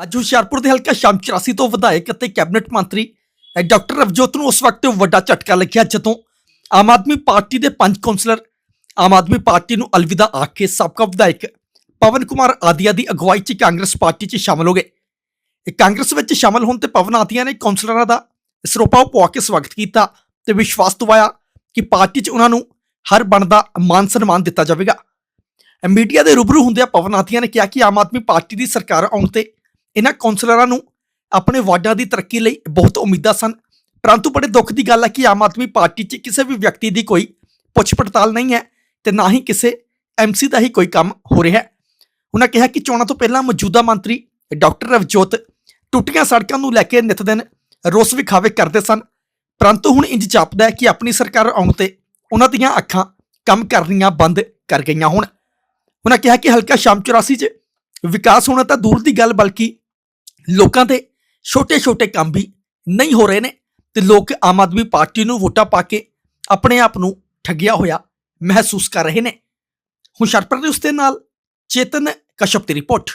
ਅੱਜ ਹੁਸ਼ਿਆਰਪੁਰ ਦੇ ਹਲਕਾ ਸ਼ਾਮ 84 ਤੋਂ ਵਿਧਾਇਕ ਅਤੇ ਕੈਬਨਿਟ ਮੰਤਰੀ ਡਾਕਟਰ ਰਵਜੋਤ ਨੂੰ ਉਸ ਵਕਤ ਵੱਡਾ ਝਟਕਾ ਲੱਗਿਆ ਜਦੋਂ ਆਮ ਆਦਮੀ ਪਾਰਟੀ ਦੇ ਪੰਜ ਕੌਂਸਲਰ, ਆਮ ਆਦਮੀ ਪਾਰਟੀ ਨੂੰ ਅਲਵਿਦਾ ਆਖ ਕੇ ਸਾਬਕਾ ਵਿਧਾਇਕ ਪਵਨ ਕੁਮਾਰ ਆਦੀਆ ਦੀ ਅਗਵਾਈ 'ਚ ਕਾਂਗਰਸ ਪਾਰਟੀ 'ਚ ਸ਼ਾਮਲ ਹੋ ਗਏ। ਇਹ ਕਾਂਗਰਸ ਵਿੱਚ ਸ਼ਾਮਲ ਹੋਣ ਤੇ ਪਵਨ ਆਦੀਆ ਨੇ ਕੌਂਸਲਰਾਂ ਦਾ ਸਰੋਪਾ ਪਵਾ ਕੇ ਸਵਾਗਤ ਕੀਤਾ ਤੇ ਵਿਸ਼ਵਾਸ ਦਵਾਇਆ ਕਿ ਪਾਰਟੀ 'ਚ ਉਹਨਾਂ ਨੂੰ ਹਰ ਬਣਦਾ ਮਾਨ ਸਨਮਾਨ ਦਿੱਤਾ ਜਾਵੇਗਾ। ਮੀਡੀਆ ਦੇ ਰੂਬਰੂ ਹੁੰਦਿਆਂ ਪਵਨ ਆਥੀਆ ਨੇ ਕਿਹਾ ਕਿ ਆਮ ਆਦਮੀ ਪਾਰਟੀ ਦੀ ਸਰਕਾਰ ਆਉਣ ਤੇ ਇਹਨਾਂ ਕੌਂਸਲਰਾਂ ਨੂੰ ਆਪਣੇ ਵਾਰਡਾਂ ਦੀ ਤਰੱਕੀ ਲਈ ਬਹੁਤ ਉਮੀਦਾਂ ਸਨ। ਪਰੰਤੂ ਬੜੇ ਦੁੱਖ ਦੀ ਗੱਲ ਹੈ ਕਿ ਆਮ ਆਦਮੀ ਪਾਰਟੀ 'ਚ ਕਿਸੇ ਵੀ ਵਿਅਕਤੀ ਦੀ ਕੋਈ ਪੁੱਛ ਪੜਤਾਲ ਨਹੀਂ ਹੈ ਤੇ ਨਾ ਹੀ ਕਿਸੇ ਐਮਸੀ ਦਾ ਹੀ ਕੋਈ ਕੰਮ ਹੋ ਰਿਹਾ ਹੈ। ਉਹਨਾਂ ਕਿਹਾ ਕਿ ਚੋਣਾਂ ਤੋਂ ਪਹਿਲਾਂ ਮੌਜੂਦਾ ਮੰਤਰੀ ਡਾਕਟਰ ਰਵਜੋਤ ਟੁੱਟੀਆਂ ਸੜਕਾਂ ਨੂੰ ਲੈ ਕੇ ਨਿਤ ਦਿਨ ਰੋਸ ਵਿਖਾਵੇ ਕਰਦੇ ਸਨ। ਪਰੰਤੂ ਹੁਣ ਇੰਜ ਜਾਪਦਾ ਹੈ ਕਿ ਆਪਣੀ ਸਰਕਾਰ ਆਉਣ ਤੇ ਉਹਨਾਂ ਦੀਆਂ ਅੱਖਾਂ ਕੰਮ ਕਰਨੀਆਂ ਬੰਦ ਕਰ ਗਈਆਂ ਹੁਣ। ਉਹਨਾਂ ਕਿਹਾ ਕਿ ਹਲਕਾ ਸ਼ਾਮ 84 'ਚ ਵਿਕਾਸ ਹੋਣਾ ਤਾਂ ਦੂਰ ਦੀ ਗੱਲ, ਬਲਕਿ ਲੋਕਾਂ ਦੇ ਛੋਟੇ-ਛੋਟੇ ਕੰਮ ਵੀ ਨਹੀਂ ਹੋ ਰਹੇ ਨੇ ਤੇ ਲੋਕ ਆਮ ਆਦਮੀ ਪਾਰਟੀ ਨੂੰ ਵੋਟਾਂ ਪਾ ਕੇ ਆਪਣੇ ਆਪ ਨੂੰ ਠੱਗਿਆ ਹੋਇਆ ਮਹਿਸੂਸ ਕਰ ਰਹੇ ਨੇ। ਹੁਸ਼ਿਆਰਪੁਰ ਦੇ ਉਸਤੇ ਨਾਲ ਚੇਤਨ ਕਸ਼ਪ ਦੀ ਰਿਪੋਰਟ।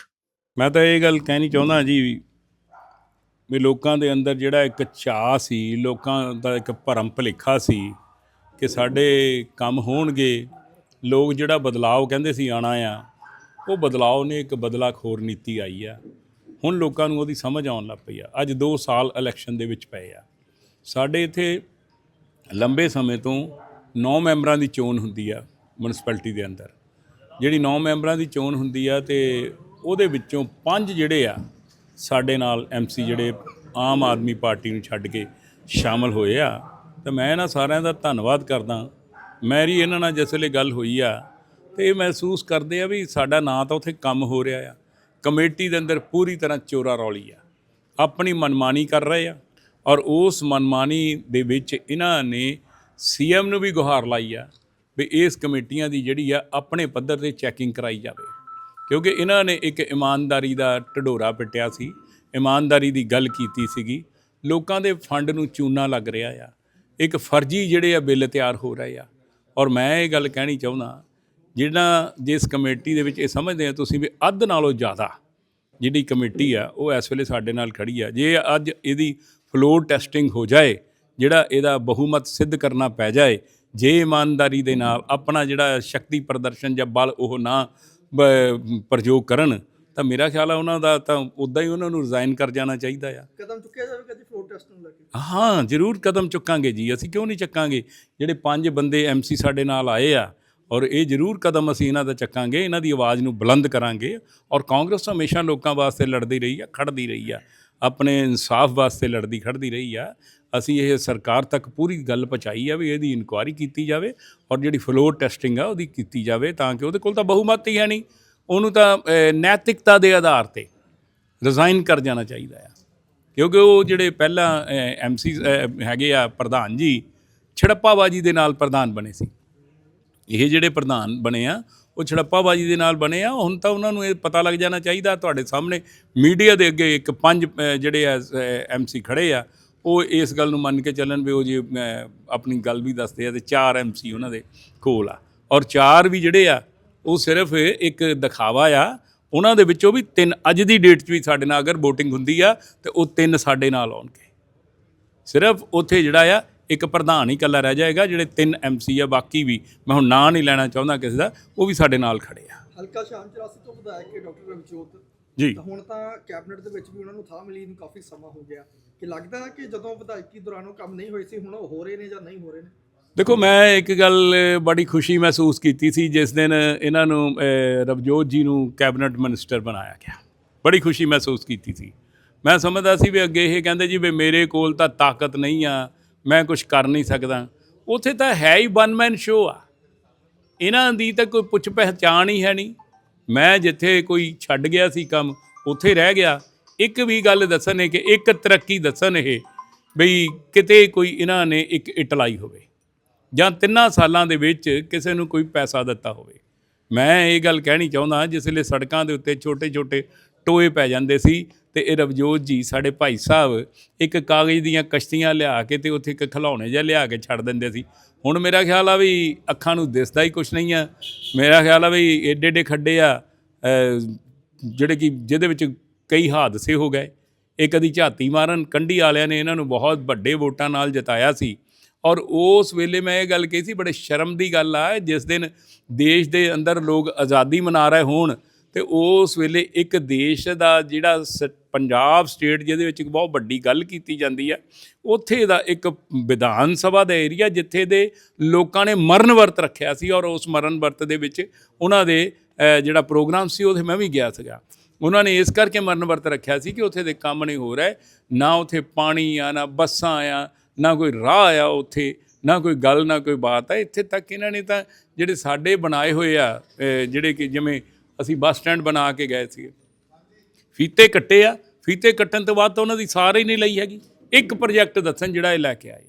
ਮੈਂ ਤਾਂ ਇਹ ਗੱਲ ਕਹਿਣੀ ਚਾਹੁੰਦਾ ਜੀ ਵੀ ਲੋਕਾਂ ਦੇ ਅੰਦਰ ਜਿਹੜਾ ਇੱਕ ਚਾਅ ਸੀ, ਲੋਕਾਂ ਦਾ ਇੱਕ ਭਰਮ ਭੁਲੇਖਾ ਸੀ ਕਿ ਸਾਡੇ ਕੰਮ ਹੋਣਗੇ, ਲੋਕ ਜਿਹੜਾ ਬਦਲਾਅ ਕਹਿੰਦੇ ਸੀ ਆਣਾ ਆ, ਉਹ ਬਦਲਾਅ ਨੇ ਇੱਕ ਬਦਲਾਖੋਰ ਨੀਤੀ ਆਈ ਆ। ਹੁਣ ਲੋਕਾਂ ਨੂੰ ਉਹਦੀ ਸਮਝ ਆਉਣ ਲੱਗ ਪਈ ਆ। ਅੱਜ 2 ਸਾਲ ਇਲੈਕਸ਼ਨ ਦੇ ਵਿੱਚ ਪਏ ਆ। ਸਾਡੇ ਇੱਥੇ ਲੰਬੇ ਸਮੇਂ ਤੋਂ 9 ਮੈਂਬਰਾਂ ਦੀ ਚੋਣ ਹੁੰਦੀ ਆ ਮਿਊਨਿਸਪੈਲਿਟੀ ਦੇ ਅੰਦਰ। ਜਿਹੜੀ 9 ਮੈਂਬਰਾਂ ਦੀ ਚੋਣ ਹੁੰਦੀ ਆ ਤੇ ਉਹਦੇ ਵਿੱਚੋਂ ਪੰਜ ਜਿਹੜੇ ਆ, ਸਾਡੇ ਨਾਲ ਐਮਸੀ ਜਿਹੜੇ ਆਮ ਆਦਮੀ ਪਾਰਟੀ ਨੂੰ ਛੱਡ ਕੇ ਸ਼ਾਮਲ ਹੋਏ ਆ। ਤਾਂ ਮੈਂ ਇਹਨਾਂ ਸਾਰਿਆਂ ਦਾ ਧੰਨਵਾਦ ਕਰਦਾ। ਮੇਰੀ ਇਹਨਾਂ ਨਾਲ ਜਿਸ ਵੇਲੇ ਗੱਲ ਹੋਈ ਆ, ਤੇ ਇਹ ਮਹਿਸੂਸ ਕਰਦੇ ਆ ਵੀ ਸਾਡਾ ਨਾਂ ਤਾਂ ਉੱਥੇ ਕੰਮ ਹੋ ਰਿਹਾ ਆ। ਕਮੇਟੀ ਦੇ ਅੰਦਰ ਪੂਰੀ ਤਰ੍ਹਾਂ ਚੋਰਾ ਰੌਲੀ ਆ। ਆਪਣੀ ਮਨਮਾਨੀ ਕਰ ਰਹੇ ਆ ਔਰ ਉਸ ਮਨਮਾਨੀ ਦੇ ਵਿੱਚ ਇਹਨਾਂ ਨੇ ਸੀਐਮ ਨੂੰ ਵੀ ਗੁਹਾਰ ਲਾਈ ਆ ਵੀ ਇਸ ਕਮੇਟੀਆਂ ਦੀ ਜਿਹੜੀ ਆ ਆਪਣੇ ਪੱਧਰ ਤੇ ਚੈਕਿੰਗ ਕਰਾਈ ਜਾਵੇ। ਕਿਉਂਕਿ ਇਹਨਾਂ ਨੇ ਇੱਕ ਇਮਾਨਦਾਰੀ ਦਾ ਢਡੋਰਾ ਪਿੱਟਿਆ ਸੀ, ਇਮਾਨਦਾਰੀ ਦੀ ਗੱਲ ਕੀਤੀ ਸੀਗੀ। ਲੋਕਾਂ ਦੇ ਫੰਡ ਨੂੰ ਚੂਨਾ ਲੱਗ ਰਿਹਾ ਆ। ਇੱਕ ਫਰਜ਼ੀ ਜਿਹੜੇ ਆ ਬਿੱਲ ਤਿਆਰ ਹੋ ਰਹੇ ਆ। ਔਰ ਮੈਂ ਇਹ ਗੱਲ ਕਹਿਣੀ ਚਾਹੁੰਦਾ ਜਿਹੜਾ ਜਿਸ ਕਮੇਟੀ ਦੇ ਵਿੱਚ ਇਹ ਸਮਝਦੇ ਆ ਤੁਸੀਂ ਵੀ ਅੱਧ ਨਾਲੋਂ ਜ਼ਿਆਦਾ ਜਿਹੜੀ ਕਮੇਟੀ ਆ ਉਹ ਇਸ ਵੇਲੇ ਸਾਡੇ ਨਾਲ ਖੜੀ ਆ। ਜੇ ਅੱਜ ਇਹਦੀ ਫਲੋਰ ਟੈਸਟਿੰਗ ਹੋ ਜਾਏ ਜਿਹੜਾ ਇਹਦਾ ਬਹੁਮਤ ਸਿੱਧ ਕਰਨਾ ਪੈ ਜਾਏ ਜੇ ਇਮਾਨਦਾਰੀ ਦੇ ਨਾਲ ਆਪਣਾ ਜਿਹੜਾ ਸ਼ਕਤੀ ਪ੍ਰਦਰਸ਼ਨ ਜਾਂ ਬਲ ਉਹ ਨਾ ਪ੍ਰਯੋਗ ਕਰਨ ਤਾਂ ਮੇਰਾ ਖਿਆਲ ਆ ਉਹਨਾਂ ਦਾ ਤਾਂ ਉਦਾਂ ਹੀ ਉਹਨਾਂ ਨੂੰ ਰਿਜ਼ਾਈਨ ਕਰ ਜਾਣਾ ਚਾਹੀਦਾ ਆ। ਕਦਮ ਚੁੱਕਿਆ ਜਾਵੇਗਾ ਜੀ ਫਲੋਰ ਟੈਸਟ ਨੂੰ ਲੈ ਕੇ? ਹਾਂ ਜ਼ਰੂਰ ਕਦਮ ਚੁੱਕਾਂਗੇ ਜੀ ਅਸੀਂ ਕਿਉਂ ਨਹੀਂ ਚੱਕਾਂਗੇ? ਜਿਹੜੇ ਪੰਜ ਬੰਦੇ ਐਮਸੀ ਸਾਡੇ ਨਾਲ ਆਏ ਆ ਔਰ ਇਹ ਜ਼ਰੂਰ ਕਦਮ ਅਸੀਂ ਇਹਨਾਂ ਦਾ ਚੱਕਾਂਗੇ, ਇਹਨਾਂ ਦੀ ਆਵਾਜ਼ ਨੂੰ ਬੁਲੰਦ ਕਰਾਂਗੇ ਔਰ ਕਾਂਗਰਸ ਹਮੇਸ਼ਾ ਲੋਕਾਂ ਵਾਸਤੇ ਲੜਦੀ ਰਹੀ ਆ, ਖੜਦੀ ਰਹੀ ਆ, ਆਪਣੇ ਇਨਸਾਫ ਵਾਸਤੇ ਲੜਦੀ ਖੜਦੀ ਰਹੀ ਆ। ਅਸੀਂ ਇਹ ਸਰਕਾਰ ਤੱਕ ਪੂਰੀ ਗੱਲ ਪਹੁੰਚਾਈ ਆ ਵੀ ਇਹਦੀ ਇਨਕੁਆਇਰੀ ਕੀਤੀ ਜਾਵੇ ਔਰ ਜਿਹੜੀ ਫਲੋਰ ਟੈਸਟਿੰਗ ਆ ਉਹਦੀ ਕੀਤੀ ਜਾਵੇ ਤਾਂ ਕਿ ਉਹਦੇ ਕੋਲ ਤਾਂ ਬਹੁਮਤ ਹੀ ਹੈ ਨਹੀਂ, ਉਹਨੂੰ ਤਾਂ ਨੈਤਿਕਤਾ ਦੇ ਆਧਾਰ ਤੇ ਰਿਜ਼ਾਈਨ ਕਰ ਜਾਣਾ ਚਾਹੀਦਾ ਆ। ਕਿਉਂਕਿ ਉਹ ਜਿਹੜੇ ਪਹਿਲਾਂ ਐਮਸੀ ਹੈਗੇ ਆ ਪ੍ਰਧਾਨ ਜੀ ਛੜੱਪਾਬਾਜੀ ਦੇ ਨਾਲ ਪ੍ਰਧਾਨ ਬਣੇ ਸੀ। ਇਹ ਜਿਹੜੇ ਪ੍ਰਧਾਨ ਬਣੇ ਆ, ਉਹ ਛੜੱਪਾਬਾਜੀ ਦੇ ਨਾਲ ਬਣੇ ਆ, ਹੁਣ ਤਾਂ ਉਹਨਾਂ ਨੂੰ ਇਹ ਪਤਾ ਲੱਗ ਜਾਣਾ ਚਾਹੀਦਾ ਤੁਹਾਡੇ ਸਾਹਮਣੇ। ਮੀਡੀਆ ਦੇ ਅੱਗੇ ਇੱਕ ਪੰਜ ਜਿਹੜੇ ਆ ਐਮਸੀ ਖੜੇ ਆ, ਉਹ ਇਸ ਗੱਲ ਨੂੰ ਮੰਨ ਕੇ ਚੱਲਣ ਵੀ ਉਹ ਜੀ ਆਪਣੀ ਗੱਲ ਵੀ ਦੱਸਦੇ ਆ ਤੇ ਚਾਰ ਐਮਸੀ ਉਹਨਾਂ ਦੇ ਕੋਲ ਆ। ਔਰ ਚਾਰ ਵੀ ਜਿਹੜੇ ਆ, ਉਹ ਸਿਰਫ ਇੱਕ ਦਿਖਾਵਾ ਆ, ਉਹਨਾਂ ਦੇ ਵਿੱਚੋਂ ਵੀ ਤਿੰਨ, ਅੱਜ ਦੀ ਡੇਟ 'ਚ ਵੀ ਸਾਡੇ ਨਾਲ ਅਗਰ VOTING ਹੁੰਦੀ ਆ, ਤੇ ਉਹ ਤਿੰਨ ਸਾਡੇ ਨਾਲ ਆਉਣਗੇ। ਸਿਰਫ ਉੱਥੇ ਜਿਹੜਾ ਆ ਇੱਕ ਪ੍ਰਧਾਨ ਹੀ ਇਕੱਲਾ ਰਹਿ ਜਾਏਗਾ ਜਿਹੜੇ ਤਿੰਨ ਐਮਸੀ ਆ ਬਾਕੀ ਵੀ ਮੈਂ ਹੁਣ ਨਾਂ ਨਹੀਂ ਲੈਣਾ ਚਾਹੁੰਦਾ ਕਿਸੇ ਦਾ ਉਹ ਵੀ ਸਾਡੇ ਨਾਲ ਖੜੇ ਆ। ਹਲਕਾ ਸ਼ਾਮ 84 ਤੋਂ ਵਿਧਾਇਕ ਕੇ ਡਾਕਟਰ ਰਵਜੋਤ ਜੀ। ਹੁਣ ਤਾਂ ਕੈਬਨਿਟ ਦੇ ਵਿੱਚ ਵੀ ਉਹਨਾਂ ਨੂੰ ਥਾਂ ਮਿਲੀ ਨੂੰ ਕਾਫੀ ਸਮਾਂ ਹੋ ਗਿਆ। ਕਿ ਲੱਗਦਾ ਹੈ ਕਿ ਜਦੋਂ ਵਿਧਾਇਕੀ ਦੌਰਾਨ ਉਹ ਕੰਮ ਨਹੀਂ ਹੋਏ ਸੀ ਹੁਣ ਉਹ ਹੋ ਰਹੇ ਨੇ ਜਾਂ ਨਹੀਂ ਹੋ ਰਹੇ ਨੇ? ਦੇਖੋ ਮੈਂ ਇੱਕ ਗੱਲ ਬੜੀ ਖੁਸ਼ੀ ਮਹਿਸੂਸ ਕੀਤੀ ਸੀ ਜਿਸ ਦਿਨ ਇਹਨਾਂ ਨੂੰ ਰਵਜੋਤ ਜੀ ਨੂੰ ਕੈਬਨਿਟ ਮਿਨਿਸਟਰ ਬਣਾਇਆ ਗਿਆ। ਬੜੀ ਖੁਸ਼ੀ ਮਹਿਸੂਸ ਕੀਤੀ ਸੀ। ਮੈਂ ਸਮਝਦਾ ਸੀ ਵੀ ਅੱਗੇ ਇਹ ਕਹਿੰਦੇ ਜੀ ਵੀ ਮੇਰੇ ਕੋਲ ਤਾਂ ਤਾਕਤ ਨਹੀਂ ਆ ਮੈਂ ਕੁਝ ਕਰ ਨਹੀਂ ਸਕਦਾ। ਉੱਥੇ ਤਾਂ ਹੈ ਹੀ ਵਨ ਮੈਨ ਸ਼ੋ ਆ। ਇਹਨਾਂ ਦੀ ਤਾਂ ਕੋਈ ਪੁੱਛ ਪਹਿਚਾਣ ਹੀ ਹੈ ਨਹੀਂ। ਮੈਂ ਜਿੱਥੇ ਕੋਈ ਛੱਡ ਗਿਆ ਸੀ ਕੰਮ, ਉੱਥੇ ਰਹਿ ਗਿਆ। ਇੱਕ ਵੀ ਗੱਲ ਦੱਸਣ ਹੈ ਕਿ ਇੱਕ ਤਰੱਕੀ ਦੱਸਣ ਇਹ ਬਈ ਕਿਤੇ ਕੋਈ ਇਹਨਾਂ ਨੇ ਇੱਕ ਇੱਟ ਲਾਈ ਹੋਵੇ ਜਾਂ ਤਿੰਨਾਂ ਸਾਲਾਂ ਦੇ ਵਿੱਚ ਕਿਸੇ ਨੂੰ ਕੋਈ ਪੈਸਾ ਦਿੱਤਾ ਹੋਵੇ। ਮੈਂ ਇਹ ਗੱਲ ਕਹਿਣੀ ਚਾਹੁੰਦਾ, ਜਿਸ ਵੇਲੇ ਸੜਕਾਂ ਦੇ ਉੱਤੇ ਛੋਟੇ-ਛੋਟੇ ਟੋਏ ਪੈ ਜਾਂਦੇ ਸੀ ਤੇ ਇਹ ਰਵਜੋਤ ਜੀ ਸਾਡੇ ਭਾਈ ਸਾਹਿਬ ਇੱਕ ਕਾਗਜ਼ ਦੀਆਂ ਕਸ਼ਤੀਆਂ ਲਿਆ ਕੇ ਤੇ ਉੱਥੇ ਇੱਕ ਖਿਲੌਣੇ ਜਿਹਾ ਲਿਆ ਕੇ ਛੱਡ ਦਿੰਦੇ ਸੀ। ਹੁਣ ਮੇਰਾ ਖਿਆਲ ਆ ਵੀ ਅੱਖਾਂ ਨੂੰ ਦਿਸਦਾ ਹੀ ਕੁਝ ਨਹੀਂ ਆ। ਮੇਰਾ ਖਿਆਲ ਆ ਵੀ ਏਡੇ ਏਡੇ ਖੱਡੇ ਆ ਜਿਹੜੇ ਕਿ ਜਿਹਦੇ ਵਿੱਚ ਕਈ ਹਾਦਸੇ ਹੋ ਗਏ। ਇਹ ਕਦੀ ਝਾਤੀ ਮਾਰਨ ਕੰਢੀ ਵਾਲਿਆਂ ਨੇ ਇਹਨਾਂ ਨੂੰ ਬਹੁਤ ਵੱਡੇ ਵੋਟਾਂ ਨਾਲ ਜਿਤਾਇਆ ਸੀ। ਔਰ ਉਸ ਵੇਲੇ ਮੈਂ ਇਹ ਗੱਲ ਕਹੀ ਸੀ, ਬੜੇ ਸ਼ਰਮ ਦੀ ਗੱਲ ਆ, ਜਿਸ ਦਿਨ ਦੇਸ਼ ਦੇ ਅੰਦਰ ਲੋਕ ਆਜ਼ਾਦੀ ਮਨਾ ਰਹੇ ਹੋਣ ਤੇ ਉਸ ਵੇਲੇ ਇੱਕ ਦੇਸ਼ ਦਾ ਜਿਹੜਾ ਸ- ਪੰਜਾਬ ਸਟੇਟ ਜਿਹਦੇ ਵਿੱਚ ਇੱਕ ਬਹੁਤ ਵੱਡੀ ਗੱਲ ਕੀਤੀ ਜਾਂਦੀ ਹੈ ਉੱਥੇ ਦਾ ਇੱਕ ਵਿਧਾਨ ਸਭਾ ਦਾ ਏਰੀਆ ਜਿੱਥੇ ਦੇ ਲੋਕਾਂ ਨੇ ਮਰਨ ਵਰਤ ਰੱਖਿਆ ਸੀ ਔਰ ਉਸ ਮਰਨ ਵਰਤ ਦੇ ਵਿੱਚ ਉਹਨਾਂ ਦੇ ਜਿਹੜਾ ਪ੍ਰੋਗਰਾਮ ਸੀ ਉਹਦੇ ਮੈਂ ਵੀ ਗਿਆ ਸੀਗਾ। ਉਹਨਾਂ ਨੇ ਇਸ ਕਰਕੇ ਮਰਨ ਵਰਤ ਰੱਖਿਆ ਸੀ ਕਿ ਉੱਥੇ ਦੇ ਕੰਮ ਨਹੀਂ ਹੋ ਰਹੇ, ਨਾ ਉੱਥੇ ਪਾਣੀ ਆ, ਨਾ ਬੱਸਾਂ ਆ, ਨਾ ਕੋਈ ਰਾਹ ਆ ਉੱਥੇ, ਨਾ ਕੋਈ ਗੱਲ, ਨਾ ਕੋਈ ਬਾਤ ਆ। ਇੱਥੇ ਤੱਕ ਇਹਨਾਂ ਨੇ ਤਾਂ ਜਿਹੜੇ ਸਾਡੇ ਬਣਾਏ ਹੋਏ ਆ ਜਿਹੜੇ ਕਿ ਜਿਵੇਂ ਅਸੀਂ ਬੱਸ ਸਟੈਂਡ ਬਣਾ ਕੇ ਗਏ ਸੀ ਫੀਤੇ ਕੱਟੇ ਆ। ਫੀਤੇ ਕੱਟਣ ਤੋਂ ਬਾਅਦ ਤਾਂ ਉਹਨਾਂ ਦੀ ਸਾਰੇ ਹੀ ਨਹੀਂ ਲਈ ਹੈਗੀ। ਇੱਕ ਪ੍ਰੋਜੈਕਟ ਦੱਸਣ ਜਿਹੜਾ ਇਹ ਲੈ ਕੇ ਆਏ